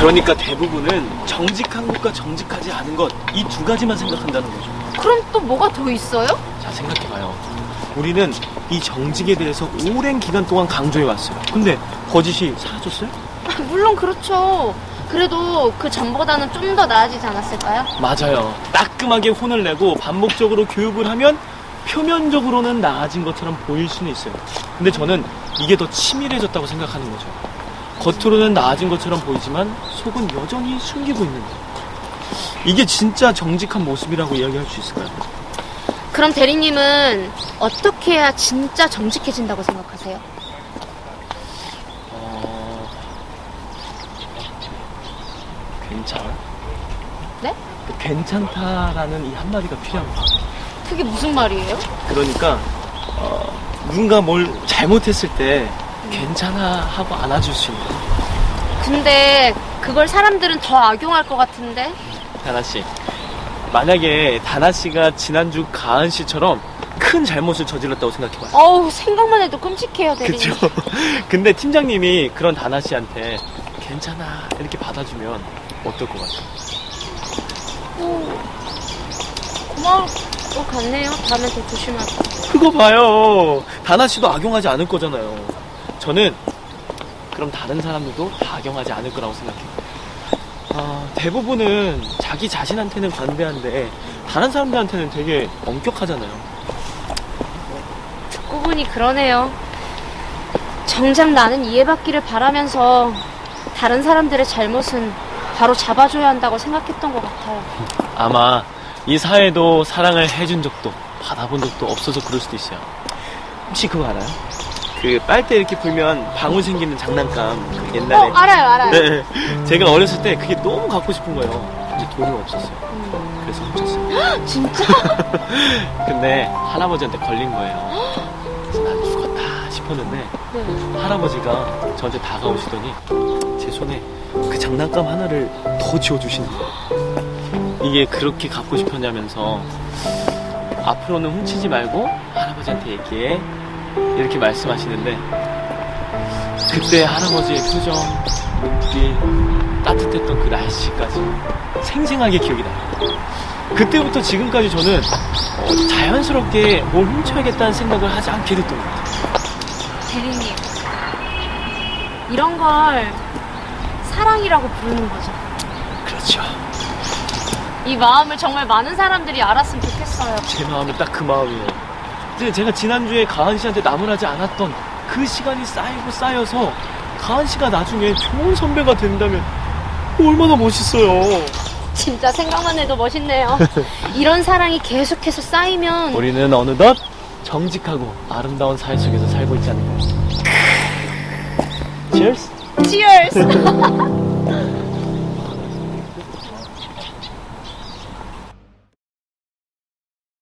그러니까 대부분은 정직한 것과 정직하지 않은 것 이 두 가지만 생각한다는 거죠. 그럼 또 뭐가 더 있어요? 자 생각해봐요. 우리는 이 정직에 대해서 오랜 기간 동안 강조해 왔어요. 근데 거짓이 사라졌어요? 물론 그렇죠. 그래도 그 전보다는 좀 더 나아지지 않았을까요? 맞아요. 따끔하게 혼을 내고 반복적으로 교육을 하면 표면적으로는 나아진 것처럼 보일 수는 있어요. 근데 저는 이게 더 치밀해졌다고 생각하는 거죠. 겉으로는 나아진 것처럼 보이지만 속은 여전히 숨기고 있는 거. 이게 진짜 정직한 모습이라고 이야기할 수 있을까요? 그럼 대리님은 어떻게 해야 진짜 정직해진다고 생각하세요? 어... 괜찮아? 네? 그 괜찮다라는 이 한마디가 필요한 거야. 그게 무슨 말이에요? 그러니까 어, 누군가 뭘 잘못했을 때 괜찮아 하고 안아줄 수 있는 근데 그걸 사람들은 더 악용할 것 같은데? 다나 씨. 만약에 다나 씨가 지난주 가은 씨처럼 큰 잘못을 저질렀다고 생각해봐요. 어우 생각만 해도 끔찍해요 대리님. 그죠? 근데 팀장님이 그런 다나 씨한테 괜찮아 이렇게 받아주면 어떨 것 같아요? 어, 고마울 것 같네요. 다음에 더 조심할게요. 그거 봐요. 다나 씨도 악용하지 않을 거잖아요. 저는 그럼 다른 사람들도 다 악용하지 않을 거라고 생각해요. 아, 대부분은 자기 자신한테는 관대한데 다른 사람들한테는 되게 엄격하잖아요. 듣고 보니 그러네요. 정작 나는 이해받기를 바라면서 다른 사람들의 잘못은 바로 잡아줘야 한다고 생각했던 것 같아요. 아마 이 사회도 사랑을 해준 적도 받아본 적도 없어서 그럴 수도 있어요. 혹시 그거 알아요? 그 빨대 이렇게 불면 방울 생기는 장난감 그 옛날에 어, 알아요, 알아요. 네, 제가 어렸을 때 그게 너무 갖고 싶은 거예요. 근데 돈이 없었어요. 음. 그래서 훔쳤어요. 진짜? 근데 할아버지한테 걸린 거예요. 그래서 난 죽었다 싶었는데 네. 할아버지가 저한테 다가오시더니 제 손에 그 장난감 하나를 더 쥐어주시는 거예요. 이게 그렇게 갖고 싶었냐면서 앞으로는 훔치지 말고 할아버지한테 얘기해 이렇게 말씀하시는데 그때 할아버지의 표정, 눈빛, 따뜻했던 그 날씨까지 생생하게 기억이 나요. 그때부터 지금까지 저는 어, 자연스럽게 뭘 훔쳐야겠다는 생각을 하지 않게 됐던 것 같아요. 대리님. 이런 걸 사랑이라고 부르는 거죠. 그렇죠. 이 마음을 정말 많은 사람들이 알았으면 좋겠어요. 제 마음은 딱그 마음이에요. 근데 제가 지난주에 가은 씨한테 나무라지 않았던 그 시간이 쌓이고 쌓여서 가은 씨가 나중에 좋은 선배가 된다면 얼마나 멋있어요. 진짜 생각만 해도 멋있네요. 이런 사랑이 계속해서 쌓이면 우리는 어느덧 정직하고 아름다운 사회 속에서 살고 있지 않을까. Cheers! Cheers!